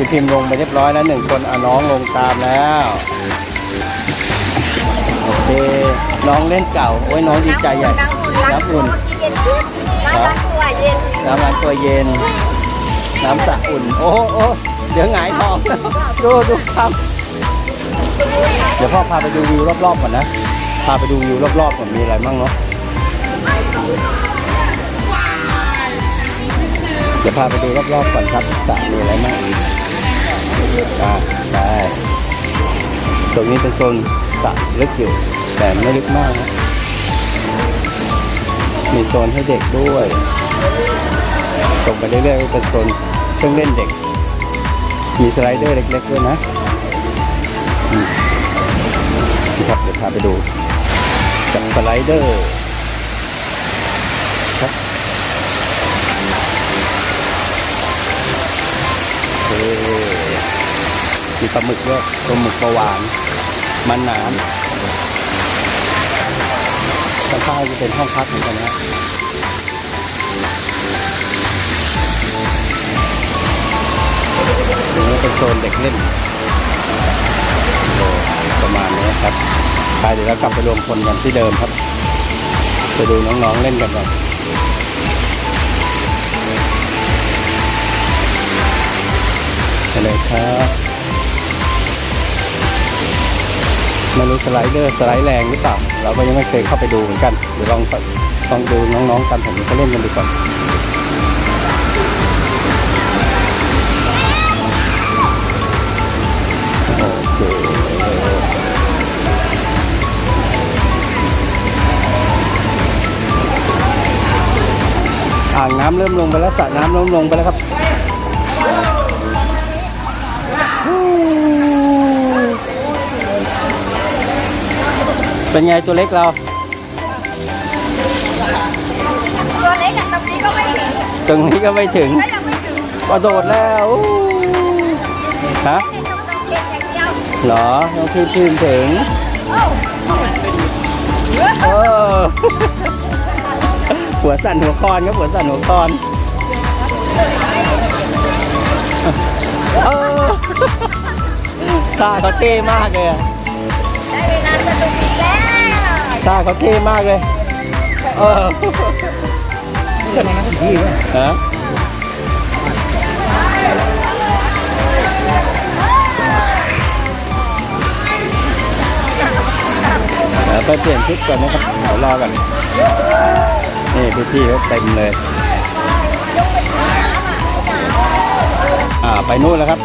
พี่พิมพ์ลงไปเรียบร้อยแล้วหนึ่งคนอะน้องลงตามแล้ว โอเค น้องเล่นเก่า โอ้ยน้องดีใจใหญ่น้ำอุ่นน้ำอุ่นเย็นขึ้นน้ำล้างตัวเย็นน้ำล้างตัวเย็น น้ำสระอุ่น โอ้โหโอ้โหเดี๋ยวหงายท้องดูดูครับเดี๋ยวพ่อพาไปดูวิวรอบๆก่อนนะ พาไปดูวิวรอบๆก่อนมีอะไรบ้างเนาะ เดี๋ยวพาไปดูรอบๆก่อนครับสระมีอะไรบ้างอ่าได้ตรงนี้เป็นโซนสระลึกอยู่ แต่ไม่ลึกมากนะมีโซนให้เด็กด้วยตรงไปเรื่อยๆก็เป็นโซนเครื่องเล่นเด็ก มีสไลเดอร์เล็กๆด้วยนะครับเดี๋ยวพาไปดูกับสไลเดอร์ มีปลาหมึกด้วยปลาหมึกปลาหวาน มันน้ำข้างๆจะเป็นห้องพักเหมือนกันนะตรงนี้เป็นโซนเด็กเล่นประมาณนี้ครับไปเดี๋ยวเรากลับไปรวมคนกันที่เดิมครับไปดูน้องๆเล่นกันก่อนไปเลยครับ ไม่รู้สไลเดอร์สไลด์แรงหรือเปล่าเราก็ยังไม่เคยเข้าไปดูเหมือนกันเดี๋ยวลองลองดูน้องๆกันผมเขาเล่นกันดูก่อนโอเคอ่างน้ำเริ่มลงไปแล้วสระน้ำเริ่มลงไปแล้วครับ เป็นไงตัวเล็กเรา ตัวเล็กอะตรงนี้ก็ไม่ถึงตรงนี้ก็ไม่ถึงก็ยังไม่ถึงกระโดดแล้วอู้ฮะในตรงตรงเพียงอย่างเดียวเหรอน้องพี่พิมพ์ถึงโอ้เออหัวสั่นหัวคอนครับหัวสั่นหัวคอนเออท่าเขาเท่มากเลยอะ ท่าเขาเท่มากเลย เออฮะเดี๋ยวไปเปลี่ยนชุดก่อนนะครับเดี๋ยวรอกันนี่พี่ๆเขาเต็มเลยอ่าไปนู่นแล้วครับ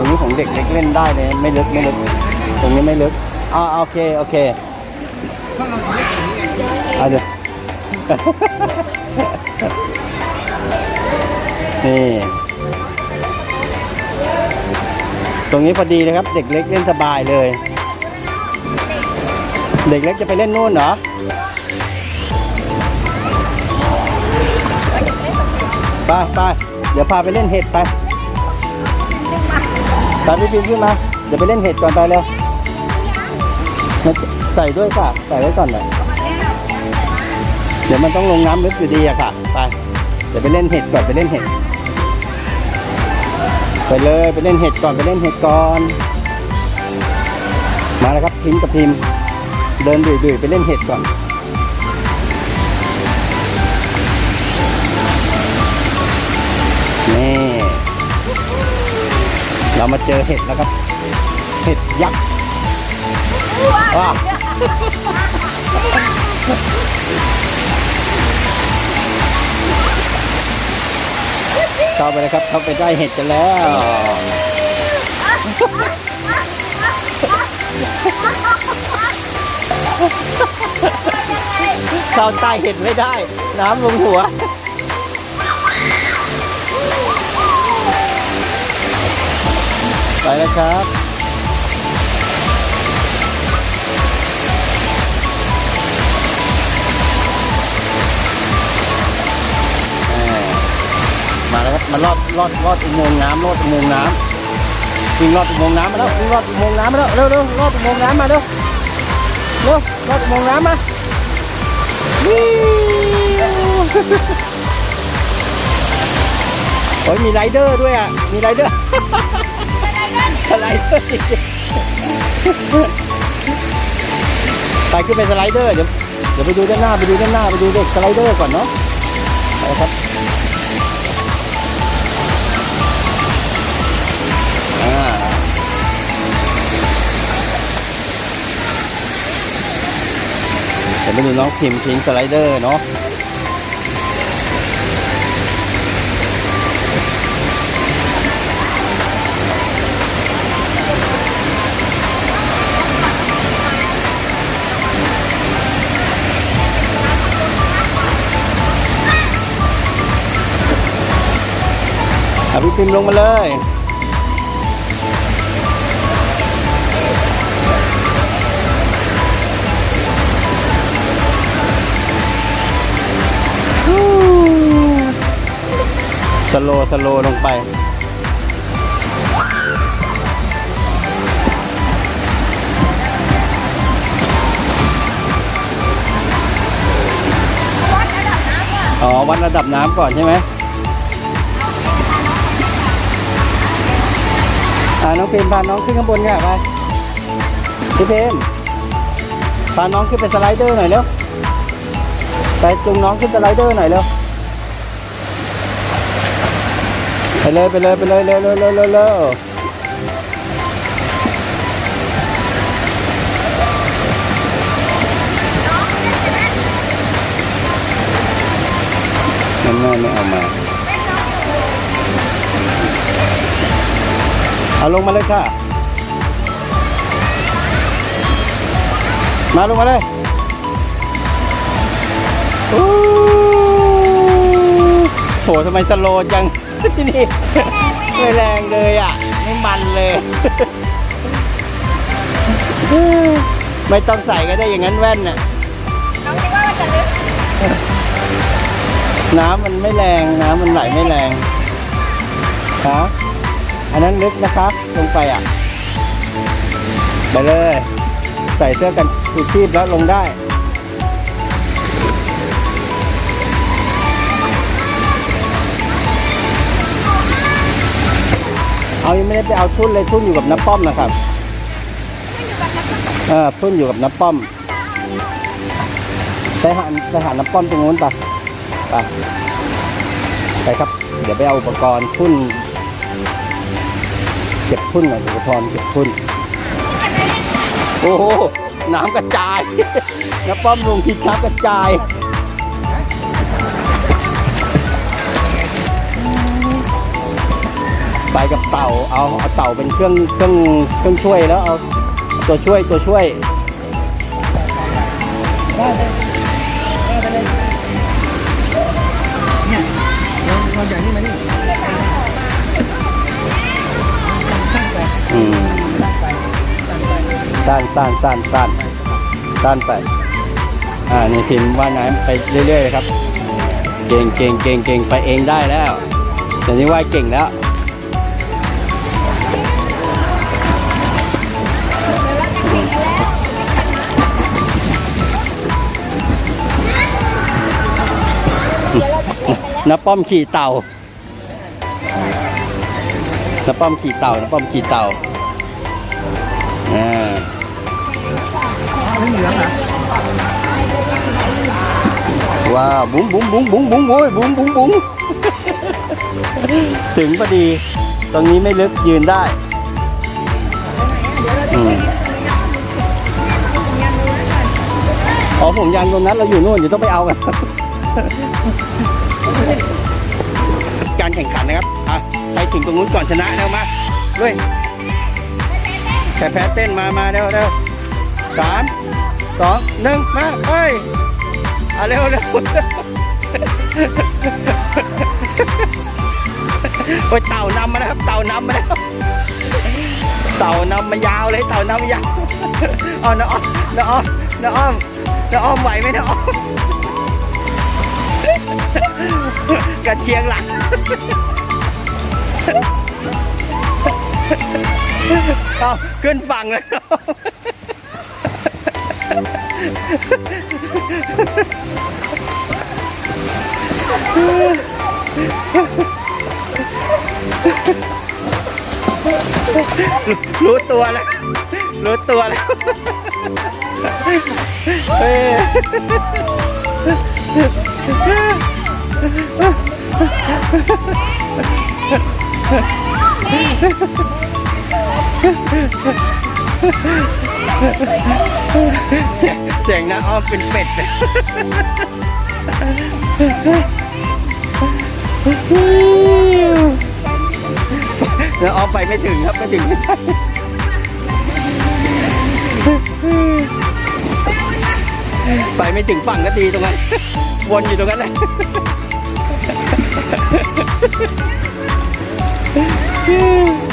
รงนี้ของเด็กเล็กเล่นได้เลยไม่ลึกไม่ลึกตรงนี้ไม่ลึกอ่าโอเคโอเคเอาเดี๋ยวนี่ตรงนี้พอดีนะครับ เด็กเล็กเล่นสบายเลย เด็กเล็กจะไปเล่นนู่นเหรอไปไปเดี๋ยวพาไปเล่นเห็ดไป ตาพี่พิมขึ้นมา เดี๋ยวไปเล่นเห็ดก่อนไปเร็วมาใส่ด้วยค่ะ ใส่ไว้ก่อนหน่อยเดี๋ยวมันต้องลงน้ำลึกอยู่ดีอะค่ะ ไป เดี๋ยวไปเล่นเห็ดก่อนไปเล่นเห็ด ไปเลยไปเล่นเห็ดก่อนไปเล่นเห็ดก่อน มาแล้วครับพิมกับพิมเดินดุยๆไปเล่นเห็ดก่อนนี่ เรามาเจอเห็ดแล้วครับ เห็ดยักษ์ว้าเข้าไปเลยครับ เข้าไปได้เห็ดกันแล้วเข้าใต้เห็ดไม่ได้ น้ำลงหัว แล้วครับมาแล้วครับมาลอดลอดลอดอุโมงค์น้ำลอดอุโมงค์น้ำวิ่งลอดอุโมงค์น้ำมาแล้ววิ่งลอดอุโมงค์น้ำมาแล้วเร็วเร็วลอดอุโมงค์น้ำมาเร็วเร็วลอดอุโมงค์น้ำมาวิวโอ้ยมีไรเดอร์ด้วยอะ มีไรเดอร์ ไลเดอร์ไปขึ้นไปสไลเดอร์เดี๋ยวเดี๋ยวไปดูด้านหน้าไปดูด้านหน้าไปดูเด็กสไลเดอร์ก่อนเนาะไปครับเดี๋ยวไปดูน้องพิมพ์ทิ้งสไลเดอร์เนาะ พี่พิมพ์ลงมาเลย สโลสโลลงไปอ๋อวัดระดับน้ำก่อนใช่ไหม อ่าน้องเพมพาน้องขึ้นข้างบนค่ะไปพี่เพมพาน้องขึ้นไปสไลเดอร์หน่อยเร็วไปจูงน้องขึ้นสไลเดอร์หน่อยเร็วไปเลยไปเลยไปเลยเร็วเร็วเร็วเร็วเร็วนั่นแม่ไม่เอามา เอาลงมาเลยค่ะ มาลงมาเลยอู้โหทำไมสโลว์จังที่นี่ไม่แรงเลยอะ ไม่มันเลย ไม่ต้องใส่ก็ได้อย่างนั้นแว่นน่ะน้องคิดว่ามันจะลึกน้ำมันไม่แรง น้ำมันไหลไม่แรงฮะ อันนั้นลึกนะครับ ลงไปอะ ไปเลย ใส่เสื้อกันชูชีพแล้วลงได้ เอายังไม่ได้ไปเอาทุ่นเลยทุ่นอยู่กับน้ำป้อมนะครับเออทุ่นอยู่กับน้ำป้อมไปหาไปหาน้ำป้อมตรงนู้นไปไปไปครับ เดี๋ยวไปเอาอุปกรณ์ทุ่น เก็บทุ่นหน่อยอุปกรณ์เก็บทุ่นโอ้โหน้ำกระจายน้ำป้อมลงทิศน้ำกระจายไปกับเต่าเอาเอาเต่าเป็นเครื่องเครื่องเครื่องช่วยแล้วเอาตัวช่วยตัวช่วยเราอย่างนี้มานี่ สั้นสั้นสั้นสั้นสั้นไป อ่านี่พิมพ์ว่ายน้ำไปเรื่อยๆครับ เก่งเก่งเก่งเก่งไปเองได้แล้วเดี๋ยวนี้ว่ายเก่งแล้วน้าป้อมขี่เต่าน้าป้อมขี่เต่าน้าป้อมขี่เต่า อ่าเหลืองเหรอว้าวบุ้งบุ้งบุ้งบุ้งบุ้งโอ้ยบุ้งบุ้งบุ้งถึงพอดี ตรงนี้ไม่ลึกยืนได้อืมอ๋อผมยางตรงนั้นเราอยู่นู่นเดี๋ยวต้องไปเอากันการแข่งขันนะครับอะใครถึงตรงนู้นก่อนชนะแล้วมาด้วย แต่แพ้เต้นมามาเร็วเร็วสามสองหนึ่งมาเฮ้ยเอาเร็วเร็วโอ้ยเต่านำมาแล้วครับ เต่านำมาแล้วเต่านำมายาวเลยเต่านำยาวเอาน้าอ้อมน้าอ้อมน้าอ้อมน้าอ้อมไหวไหมน้าอ้อมกันเชียงหลัง เอาขึ้นฝั่งเลยรู้ตัวแล้ว รู้ตัวแล้วเอ้ เสียงเสียงนะอ้อมเป็นเป็ดเลยนะอ้อมไปไม่ถึงครับไม่ถึงไม่ใช่ไปไม่ถึงฝั่งนาทีตรงนั้น วนอยู่ตรงนั้นเลยอ้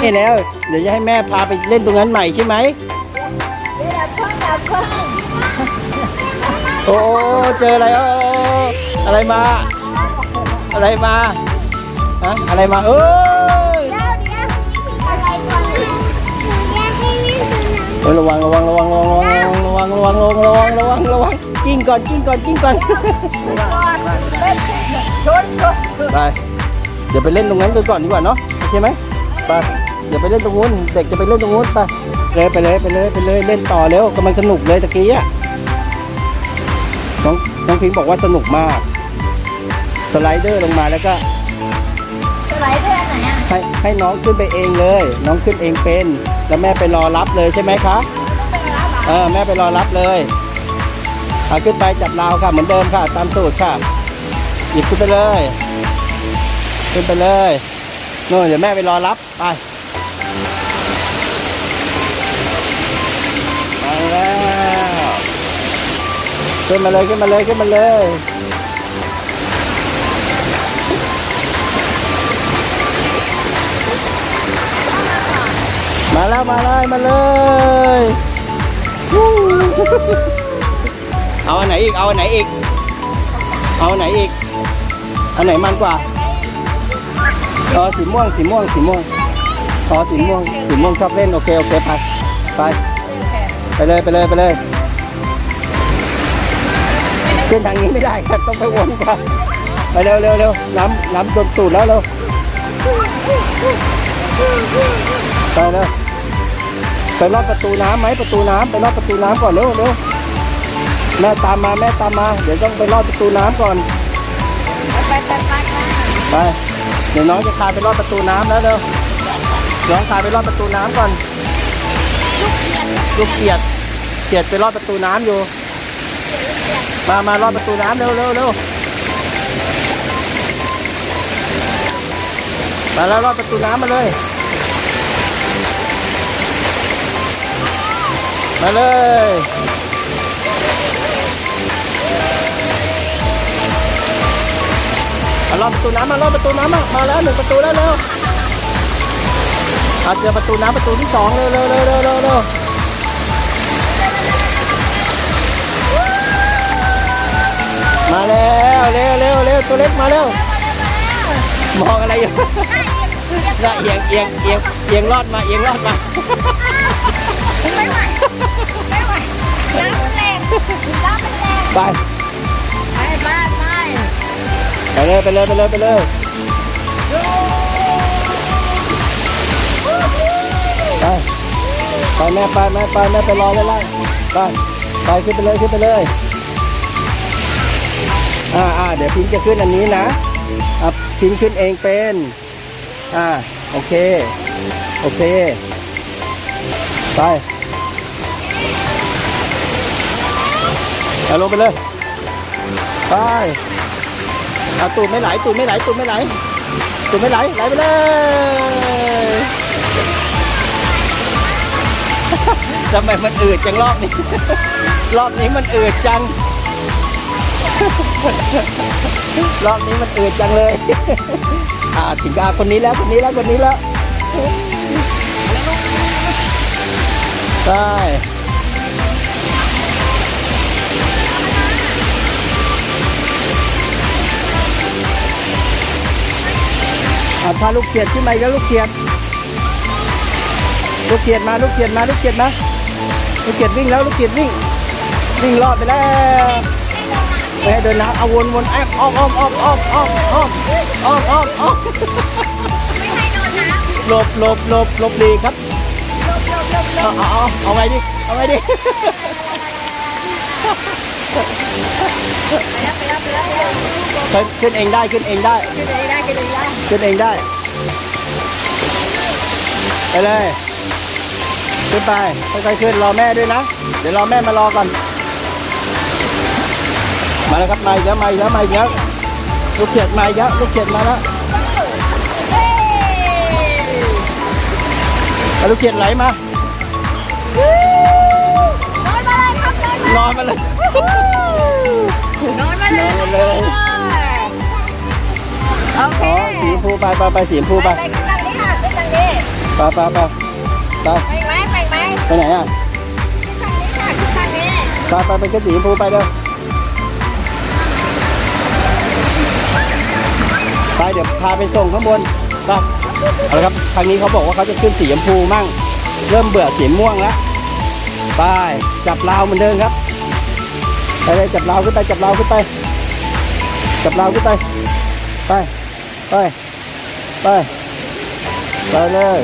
นี่แล้ว เดี๋ยวจะให้แม่พาไปเล่นตรงนั้นใหม่ใช่ไหมโอ้เจออะไรโอ้อะไรมา อะไรมา ฮะอะไรมาเอ้ยเดี๋ยวเดี๋ยวอะไรก่อนแยกให้นี่คือน้ำเฮ้ยระวังระวังระวังระวังระวังระวังระวังระวังระวังระวังกิ้งก่อนกิ้งก่อนกิ้งก่อนก่อนไปเดี๋ยวไปเล่นตรงนั้นกันก่อนดีกว่าเนาะโอเคไหมไปเดี๋ยวไปเล่นตรงนู้นเด็กจะไปเล่นตรงนู้นไปเลยไปเลยไปเลยไปเลยเล่นต่อเร็วกำลังสนุกเลยตะกี้อะน้องน้องพิงค์บอกว่าสนุกมาก สไลเดอร์ลงมาแล้วก็ สไลเดอร์ไหนอะให้ให้น้องขึ้นไปเองเลย น้องขึ้นเองเป็น แล้วแม่ไปรอรับเลยใช่ไหมคะเออแม่ไปรอรับเลยเอาขึ้นไปจับราวค่ะเหมือนเดิมค่ะ ตามสูตรค่ะ หยิบขึ้นไปเลย ขึ้นไปเลยนู่นเดี๋ยวแม่ไปรอรับไปมาแล้วขึ้นมาเลยขึ้นมาเลยขึ้นมาเลย มาแล้วมาเลยมาเลยเอาอันไหนอีกเอาอันไหนอีก เอาอันไหนอีกอันไหนมันกว่าอ๋อสีม่วงสีม่วงสีม่วงอ๋อสีม่วงสีม่วงชอบเล่นโอเคโอเคไปไปไปเลยไปเลยไปเลยเส้นทางนี้ไม่ได้ครับต้องไปวนกันไปเร็วเร็วเร็วน้ำน้ำโดนตูดแล้วเร็วไปเร็ว ไปรอบประตูน้ำไหมประตูน้ำไปรอบประตูน้ำก่อนเร็วเร็วแม่ตามมาแม่ตามมา เดี๋ยวต้องไปรอบประตูน้ำก่อนไปไปไปไปไปเดี๋ยวน้องจะพาไปรอบประตูน้ำแล้วเร็วน้องพาไปรอบประตูน้ำก่อนลูกเกียดเกียดไปรอบประตูน้ำอยู่ มามารอบประตูน้ำเร็วเร็วเร็วมาแล้วรอบประตูน้ำมาเลย มาเลยมารอบประตูน้ำมารอบประตูน้ำมามาแล้วหนึ่งประตูแล้วเร็วเอาเจอประตูน้ำประตูที่สองเร็วเร็วเร็วเร็วเร็วเร็วมาแล้วเร็วเร็วเร็วตัวเล็กมาเร็วมองอะไรอยู่เอียงเอียงเอียงเอียงรอดมาเอียงรอดมา ไม่ไหว ไม่ไหว น้ำมันแรงน้ำมันแรงไป ไปไปไปไปเลยไปเลยไปเลยไปเลยไปไปแม่ไปแม่ไปแม่ไปรอเลยไล่ไปไปขึ้นไปเลยขึ้นไปเลยอ่าอ่าเดี๋ยวพิงค์จะขึ้นอันนี้นะอะพิงค์ขึ้นเองเป็นอ่าโอเค โอเค ไป เอาลงไปเลย ไปเอาตูดไม่ไหลตูดไม่ไหลตูดไม่ไหลตูดไม่ไหลไหลไปเลยทำไมมันอืดจังรอบนี้ รอบนี้มันอืดจัง รอบนี้มันอืดจังเลย อ่าถึงอาคนนี้แล้วคนนี้แล้วคนนี้แล้วใช่ เอาพาลูกเขียดขึ้นมาอีกแล้วลูกเขียด ลูกเขียดมาลูกเขียดมาลูกเขียดมาลูกเขียดวิ่งแล้วลูกเขียดวิ่งวิ่งรอดไปแล้วไม่ให้เดินน้ำเอาวนวนแอบอ้อมอ้อมอ้อมอ้อมอ้อมอ้อมอ้อมอ้อมอ้อมไม่ให้โดนน้ำหลบหลบหลบหลบดีครับหลบหลบหลบหลเอาบเอาเอาเอาไงดิเอาไงดิ ไปแล้วไปแล้วไปแล้วไปแล้วขึ้นขึ้นเองได้ขึ้นเองได้จะได้ได้จะได้ได้ ขึ้นเองได้ ไปเลย ขึ้นไปค่อยๆขึ้นรอแม่ด้วยนะ เดี๋ยวรอแม่มารอก่อน มาแล้วครับมาอีกแล้วมาอีกแล้วมาอีกแล้วลูกเขียดมาอีกแล้วลูกเขียดมาแล้วเฮ้ยเอาลูกเขียดไหลมา นอนมาเลยครับนอนนอนมาเลย นอนมาเลยนอนมาเลย โอเคอ๋อสีชมพูไปไปไปสีชมพูไปไปขึ้นทางนี้ค่ะขึ้นทางนี้ไปไปไปไปไปไหมไปไหมไปไหนอะขึ้นทางนี้ค่ะขึ้นทางนี้ไปไปไปขึ้นสีชมพูไปเด้อไปเดี๋ยวพาไปส่งข้างบนไปเอาละครับทางนี้เขาบอกว่าเขาจะขึ้นสีชมพูมั่ง เริ่มเบื่อสีม่วงแล้วไปจับราวเหมือนเดิมครับ ไปเลยจับราวขึ้นไปจับราวขึ้นไปจับราวขึ้นไปไปไปไปไปเลย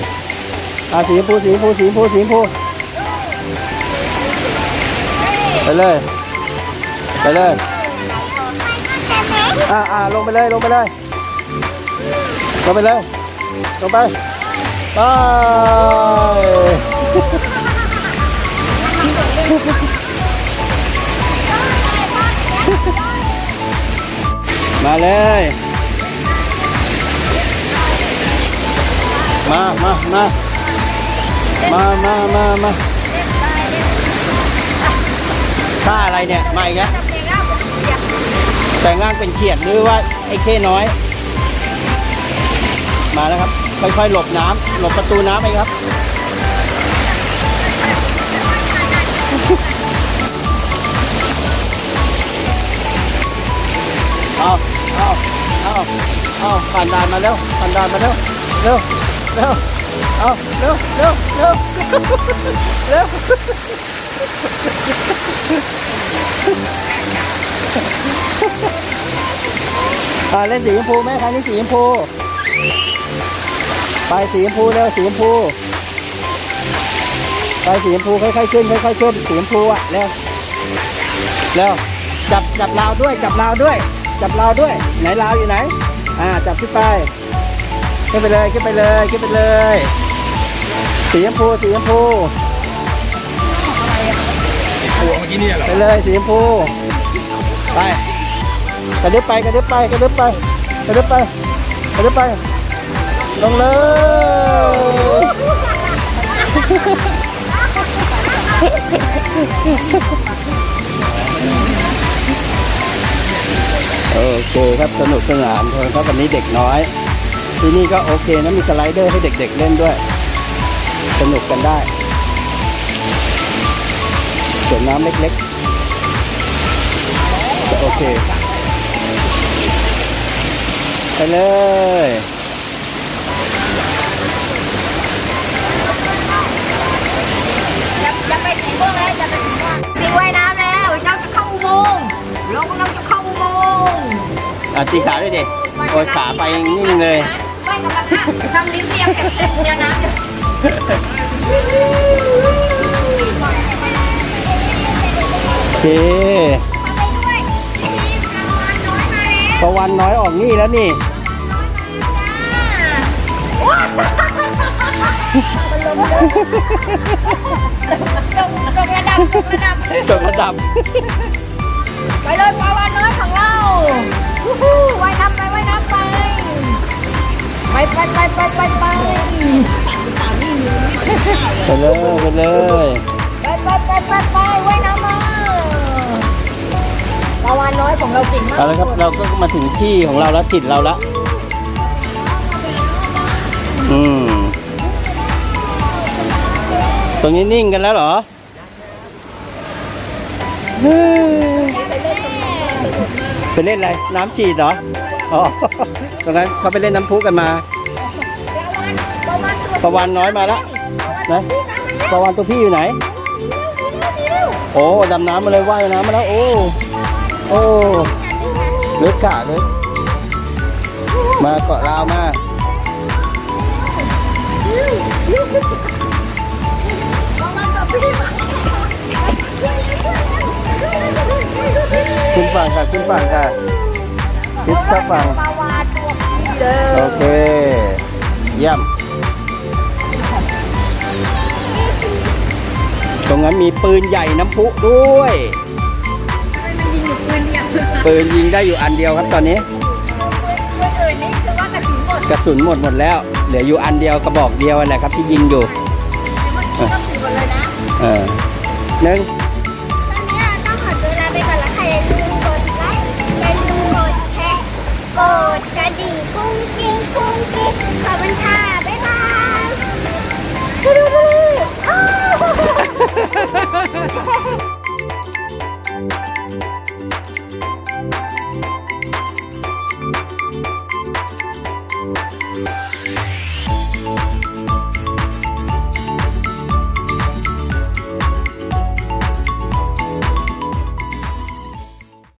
อะสีพูสีพูสีพูสีพูไปเลยไปเลยอ่าอ่าลงไปเลยลงไปเลยลงไปเลยลงไปไป มาเลย มามามามามามามาท่าอะไรเนี่ยมาอีกแล้วแต่งร่างเป็นเขียดหรือว่าไอ้เข้น้อย มาแล้วครับ ค่อยๆหลบน้ำหลบประตูน้ำไปครับ ผ่านด่านมาเร็วผ่านด่านมาเร็วเร็วเร็วเอาเร็วเร็วเร็วเร็วอ่าเล่นสีชมพูไหมครนี่สีชมพูไปสีชมพูเร็วสีชมพูไปสีชมพูค่อยๆขึ้นค่อยๆขึ้นสีชมพูอะเร็วเร็วจับจับราวด้วย จับราวด้วย จับราวด้วย ไหนราวอยู่ไหน อ่าจับขึ้นไปขึ้นไปเลยขึ้นไปเลยขึ้นไปเลย สีชมพูสีชมพูตัวเมื่อกี้เนี่ยเหรอไปเลยสีชมพูไปกระดึบไปกระดึบไปกระดึบไปกระดึบไปกระดึบไปลงเลย โอเคครับสนุกสนานครับวันนี้เด็กน้อย ที่นี่ก็โอเคนะมีสไลเดอร์ให้เด็กๆเล่นด้วย สนุกกันได้สวนน้ำเล็กๆโอเค ไปเลยอย่าอย่าไปถึงพวกแล้วอย่าไปถึงพวกมีว่ายน้ำแล้วเราจะเข้าอุโมงค์ลงเราจะเข้าอุโมง อะตีขาด้วยดิโอยขาไปนิ่งเลยไม่กำลังอะทำลิ้นเรียงเก็บเรียงน้ำอยู่โอเคไปด้วยทีมรางวัลน้อยมาแล้วประวันน้อยออกนี่แล้วนี่ว้าวมันลงเลยลงลงระดับลงระดับจบระดับไปเลยปลาวาน ฮู้ว่ายน้ำไปว่ายน้ำไป ไปไปไปไปไปไปไปเลยไปเลยไปไปไปไปไปว่ายน้ำมาปลาวานน้อยของเราเก่งมากเอาละครับเราก็มาถึงที่ของเราแล้วถิ่นเราล้วอืมตรงนี้นิ่งกันแล้วเหรอ เฮ้ยไปเล่นอะไร น้ำฉีดเหรอ อ๋อ ตรงนั้นเขาไปเล่นน้ำพุกันมา ประวันน้อยมาแล้วนะประวันตัวพี่อยู่ไหน โอ้ดำน้ำมาเลยว่ายน้ำมาแล้ว โอ้ โอ้เลึกกะลึกมาเกาะราวมา ขึ้นฝั่งค่ะขึ้นฝั่งค่ะขึ้นเข้าฝั่งปลาวานตัวพี่เลยโอเค เยี่ยม ตรงนั้นมีปืนใหญ่น้ำพุด้วยทำไมมันยิงอยู่ปืนเดียวปืนยิงได้อยู่อันเดียวครับตอนนี้ ปืนอื่นนี่คือว่ากระถิ่นหมดกระสุนหมดหมดแล้ว เหลืออยู่อันเดียวกระบอกเดียวนั่นแหละครับที่ยิงอยู่ แต่เมื่อกี้ก็ถือหมดเลยนะ เออหนึ่ง ขอบคุณค่ะ บ๊ายบายไปดูดูดู